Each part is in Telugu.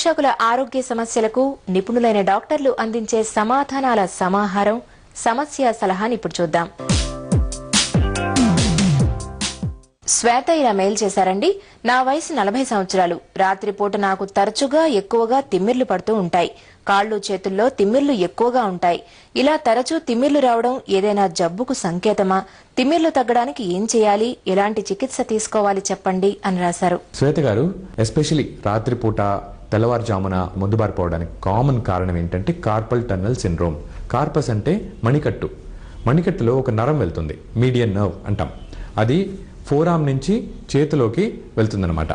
ప్రేక్షకుల ఆరోగ్య సమస్యలకు నిపుణులైన డాక్టర్లు అందించే సమాధానాల సమాహారం సమస్య సలహాని ఇప్పుడు చూద్దాం. శ్వేత ఇలా మెయిల్ చేశారండి నా వయసు నలభై సంవత్సరాలు. రాత్రిపూట నాకు తరచుగా ఎక్కువగా తిమ్మిర్లు పడుతూ ఉంటాయి. కాళ్ళు చేతుల్లో తిమ్మిర్లు ఎక్కువగా ఉంటాయి. ఇలా తరచూ తిమ్మిర్లు రావడం ఏదైనా జబ్బుకు సంకేతమా? తిమ్మిర్లు తగ్గడానికి ఏం చేయాలి? ఎలాంటి చికిత్స తీసుకోవాలి చెప్పండి అని రాశారు. శ్వేత గారు ఎస్పెషలీ రాత్రిపూట తెల్లవారుజామున ముద్దుబారిపోవడానికి కామన్ కారణం ఏంటంటే కార్పల్ టన్నల్ సిండ్రోమ్. కార్పస్ అంటే మణికట్టు. మణికట్టులో ఒక నరం వెళ్తుంది. మీడియన్ నర్వ్ అంటాం. అది ఫోరామ్ నుంచి చేతిలోకి వెళ్తుందనమాట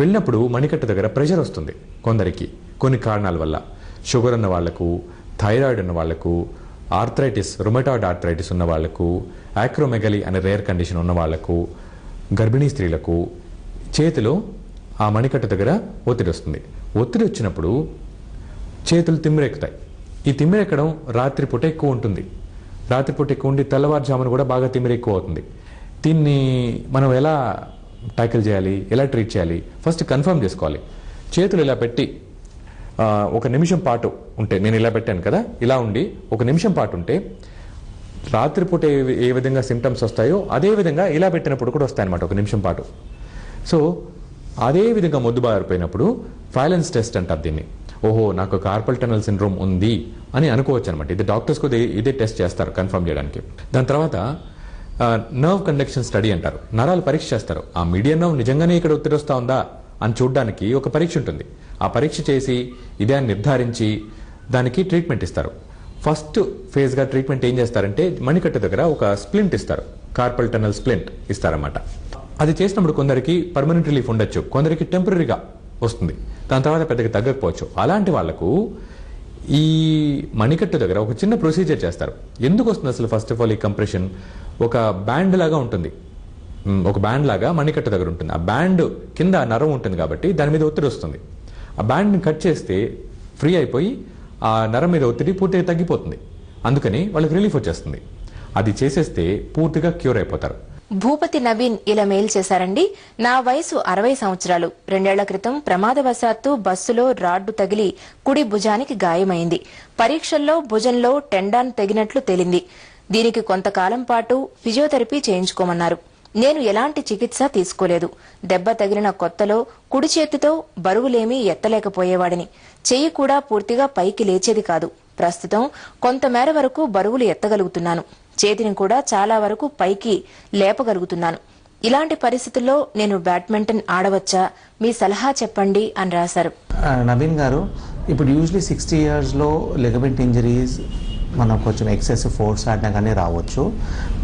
వెళ్ళినప్పుడు మణికట్టు దగ్గర ప్రెషర్ వస్తుంది కొందరికి. కొన్ని కారణాల వల్ల. షుగర్ ఉన్న వాళ్ళకు థైరాయిడ్ ఉన్న వాళ్ళకు ఆర్థరైటిస్ రొమెటాయిడ్ ఆర్థరైటిస్ ఉన్న వాళ్ళకు యాక్రోమెగలీ అనే రేర్ కండిషన్ ఉన్న వాళ్ళకు గర్భిణీ స్త్రీలకు చేతిలో ఆ మణికట్టు దగ్గర ఒత్తిడి వస్తుంది. ఒత్తిడి వచ్చినప్పుడు చేతులు తిమ్మిరెక్కుతాయి. ఈ తిమ్మిరెక్కడం రాత్రిపూట ఎక్కువ ఉంటుంది. రాత్రిపూట ఎక్కువ ఉండి తెల్లవారుజామున కూడా బాగా తిమ్మిరెక్కువ అవుతుంది దీన్ని మనం ఎలా ట్యాకిల్ చేయాలి? ఎలా ట్రీట్ చేయాలి? ఫస్ట్ కన్ఫర్మ్ చేసుకోవాలి. చేతులు ఇలా పెట్టి ఒక నిమిషం పాటు ఉంటే నేను ఇలా పెట్టాను కదా ఇలా ఉండి ఒక నిమిషం పాటు ఉంటే రాత్రిపూట ఏ ఏ విధంగా సిమ్టమ్స్ వస్తాయో అదే విధంగా ఇలా పెట్టినప్పుడు కూడా వస్తాయన్నమాట ఒక నిమిషం పాటు. సో అదే విధంగా మొద్దు బారిపోయినప్పుడు ఫైలెన్స్ టెస్ట్ అంటారు దీన్ని. ఓహో నాకు కార్పల్ టనల్ సిండ్రోమ్ ఉంది అని అనుకోవచ్చు అనమాట ఇది డాక్టర్స్ కూడా ఇదే టెస్ట్ చేస్తారు కన్ఫర్మ్ చేయడానికి. దాని తర్వాత నర్వ్ కండక్షన్ స్టడీ అంటారు. నరాలు పరీక్ష చేస్తారు. ఆ మీడియం నర్వ్ నిజంగానే ఇక్కడ ఒత్తిడి ఉందా అని చూడడానికి ఒక పరీక్ష ఉంటుంది. ఆ పరీక్ష చేసి ఇదే నిర్ధారించి దానికి ట్రీట్మెంట్ ఇస్తారు. ఫస్ట్ ఫేజ్గా ట్రీట్మెంట్ ఏం చేస్తారంటే మణికట్టు దగ్గర ఒక స్ప్లింట్ ఇస్తారు. కార్పల్ టనల్ స్ప్లింట్ ఇస్తారన్నమాట. అది చేసినప్పుడు కొందరికి పర్మనెంట్ రిలీఫ్ ఉండొచ్చు. కొందరికి టెంపరీగా వస్తుంది. దాని తర్వాత పెద్దగా తగ్గకపోవచ్చు. అలాంటి వాళ్ళకు ఈ మణికట్టు దగ్గర ఒక చిన్న ప్రొసీజర్ చేస్తారు. ఎందుకు వస్తుంది అసలు? ఫస్ట్ ఆఫ్ ఆల్ ఈ కంప్రెషన్ ఒక బ్యాండ్ లాగా ఉంటుంది. ఒక బ్యాండ్ లాగా మణికట్టు దగ్గర ఉంటుంది. ఆ బ్యాండ్ కింద నరం ఉంటుంది కాబట్టి దాని మీద ఒత్తిడి వస్తుంది. ఆ బ్యాండ్ని కట్ చేస్తే ఫ్రీ అయిపోయి ఆ నరం మీద ఒత్తిడి పూర్తిగా తగ్గిపోతుంది. అందుకని వాళ్ళకి రిలీఫ్ వచ్చేస్తుంది. అది చేసేస్తే పూర్తిగా క్యూర్ అయిపోతారు. భూపతి నవీన్ ఇలా మెయిల్ చేశారండి నా వయసు అరవై సంవత్సరాలు. రెండేళ్ళ క్రితం ప్రమాదవశాత్తు బస్సులో రాడ్డు తగిలి కుడి భుజానికి గాయమైంది. పరీక్షల్లో భుజంలో టెండాన్ తెగినట్లు తేలింది. దీనికి కొంతకాలం పాటు ఫిజియోథెరపీ చేయించుకోమన్నారు. నేను ఎలాంటి చికిత్స తీసుకోలేదు. దెబ్బ తగిలిన కొత్తలో కుడి చేతితో బరువులేమీ ఎత్తలేకపోయేవాడిని. చెయ్యి కూడా పూర్తిగా పైకి లేచేది కాదు. ప్రస్తుతం కొంతమేర వరకు బరువులు ఎత్తగలుగుతున్నాను. చేతిని కూడా చాలా వరకు పైకి లేపగలుగుతున్నాను. ఇలాంటి పరిస్థితుల్లో నేను బ్యాడ్మింటన్ ఆడవచ్చా? మీ సలహా చెప్పండి అని రాశారు. నవీన్ గారు ఇప్పుడు యూజువలీ సిక్స్టీ ఇయర్స్లో లెగమెంట్ ఇంజరీస్ మనం కొంచెం ఎక్సెసివ్ ఫోర్స్ ఆడినా కానీ రావచ్చు.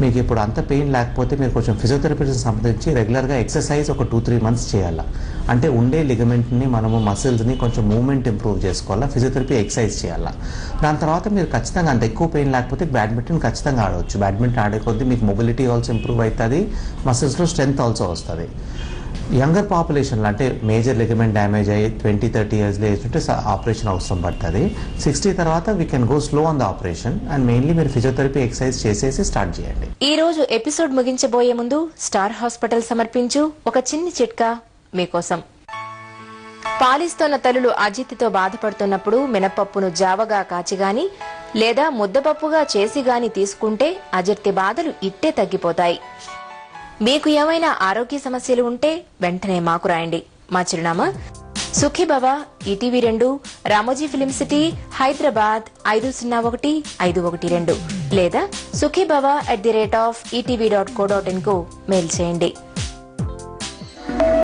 మీకు ఇప్పుడు అంత పెయిన్ లేకపోతే మీరు కొంచెం ఫిజియోథెరపీకి సంబంధించి రెగ్యులర్గా ఎక్సర్సైజ్ ఒక టూ త్రీ మంత్స్ చేయాలి. అంటే ఉండే లిగమెంట్ని మనము మసిల్స్ని కొంచెం మూమెంట్ ఇంప్రూవ్ చేసుకోవాలా ఫిజియోథెరపీ ఎక్సర్సైజ్ చేయాలా. దాని తర్వాత మీరు ఖచ్చితంగా అంత ఎక్కువ పెయిన్ లేకపోతే బ్యాడ్మింటన్ ఖచ్చితంగా ఆడవచ్చు. బ్యాడ్మింటన్ ఆడే కొద్దీ మీకు మొబిలిటీ ఆల్సో ఇంప్రూవ్ అవుతుంది మసిల్స్లో స్ట్రెంగ్త్ ఆల్సో వస్తుంది. యంగర్ పాపులేషన్లో అంటే మేజర్ లిగమెంట్ డ్యామేజ్ అయ్యి ట్వంటీ థర్టీ ఇయర్స్లో ఏజ్ ఆపరేషన్ అవసరం పడుతుంది. సిక్స్టీ తర్వాత we can go slow on the operation and mainly మీరు ఫిజియోథెరపీ ఎక్సర్సైజ్ చేసేసి స్టార్ట్ చేయండి. ఈ రోజు ఎపిసోడ్ ముగించబోయే ముందు స్టార్ హాస్పిటల్ సమర్పించు ఒక చిన్ని చిట్కా మీకోసం. పాలిస్తోన్న తల్లులు అజిత్తుతో బాధపడుతున్నప్పుడు మినపప్పును జావగా కాచిగాని లేదా ముద్దపప్పుగా చేసి గాని తీసుకుంటే అజర్తి బాధలు ఇట్టే తగ్గిపోతాయి. మీకు ఏమైనా ఆరోగ్య సమస్యలు ఉంటే వెంటనే మాకు రాయండి. మా చిరునామా సుఖీభవ ఈటీవీ రెండు రామోజీ ఫిలిం సిటీ హైదరాబాద్ ఐదు సున్నా ఒకటి ఐదు ఒకటి రెండు. లేదా Sukhibhava at the rate of ETV dot co dot ఇన్కు mail చేయండి.